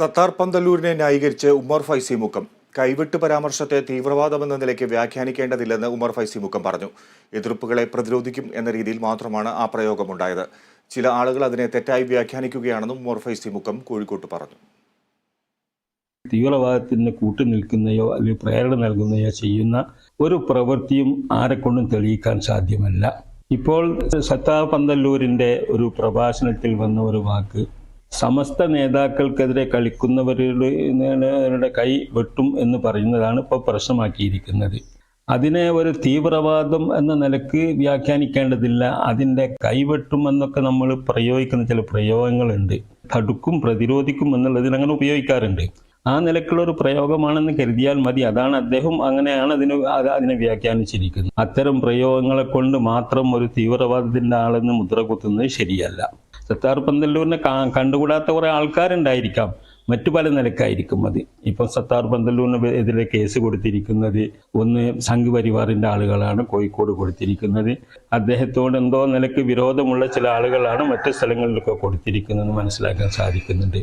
സത്താർ പന്തല്ലൂരിനെ ന്യായീകരിച്ച് ഉമർ ഫൈസി മുക്കം. കൈവിട്ട് പരാമർശത്തെ തീവ്രവാദമെന്ന നിലയ്ക്ക് വ്യാഖ്യാനിക്കേണ്ടതില്ലെന്ന് ഉമർ ഫൈസി മുക്കം പറഞ്ഞു. എതിർപ്പുകളെ പ്രതിരോധിക്കും എന്ന രീതിയിൽ മാത്രമാണ് ആ പ്രയോഗമുണ്ടായത്. ചില ആളുകൾ അതിനെ തെറ്റായി വ്യാഖ്യാനിക്കുകയാണെന്നും ഉമർ ഫൈസി മുക്കം കോഴിക്കോട്ട് പറഞ്ഞു. തീവ്രവാദത്തിന് കൂട്ടുനിൽക്കുന്നയോ അല്ലെങ്കിൽ പ്രേരണ നൽകുന്നയോ ചെയ്യുന്ന ഒരു പ്രവൃത്തിയും ആരെക്കൊണ്ടും തെളിയിക്കാൻ സാധ്യമല്ല. ഇപ്പോൾ സത്താ പന്തല്ലൂരിന്റെ ഒരു പ്രഭാഷണത്തിൽ വന്ന ഒരു വാക്ക് സമസ്ത നേതാക്കൾക്കെതിരെ കളിക്കുന്നവരുടെ കൈ വെട്ടും എന്ന് പറയുന്നതാണ് ഇപ്പോൾ പ്രശ്നമാക്കിയിരിക്കുന്നത്. അതിനെ ഒരു തീവ്രവാദം എന്ന നിലയ്ക്ക് വ്യാഖ്യാനിക്കേണ്ടതില്ല. അതിന്റെ കൈവെട്ടും എന്നൊക്കെ നമ്മൾ പ്രയോഗിക്കുന്ന ചില പ്രയോഗങ്ങളുണ്ട്. തടുക്കും പ്രതിരോധിക്കും എന്നുള്ളതിന് അങ്ങനെ ഉപയോഗിക്കാറുണ്ട്. ആ നിലക്കുള്ള ഒരു പ്രയോഗമാണെന്ന് കരുതിയാൽ മതി. അതാണ് അദ്ദേഹം അങ്ങനെയാണ് അതിന് അതിനെ വ്യാഖ്യാനിച്ചിരിക്കുന്നത്. അത്തരം പ്രയോഗങ്ങളെ കൊണ്ട് മാത്രം ഒരു തീവ്രവാദത്തിന്റെ ആളെന്ന് മുദ്ര കുത്തുന്നത് ശരിയല്ല. സത്താർ പന്തല്ലൂരിനെ കണ്ടുകൂടാത്ത കുറെ ആൾക്കാരുണ്ടായിരിക്കാം. മറ്റു പല നിലക്കായിരിക്കും അത്. ഇപ്പം സത്താർ പന്തല്ലൂരിന് എതിരെ കേസ് കൊടുത്തിരിക്കുന്നത് ഒന്ന് സംഘ് പരിവാറിന്റെ ആളുകളാണ് കോഴിക്കോട് കൊടുത്തിരിക്കുന്നത്. അദ്ദേഹത്തോട് എന്തോ നിലയ്ക്ക് വിരോധമുള്ള ചില ആളുകളാണ് മറ്റു സ്ഥലങ്ങളിലൊക്കെ കൊടുത്തിരിക്കുന്നത് മനസ്സിലാക്കാൻ സാധിക്കുന്നുണ്ട്.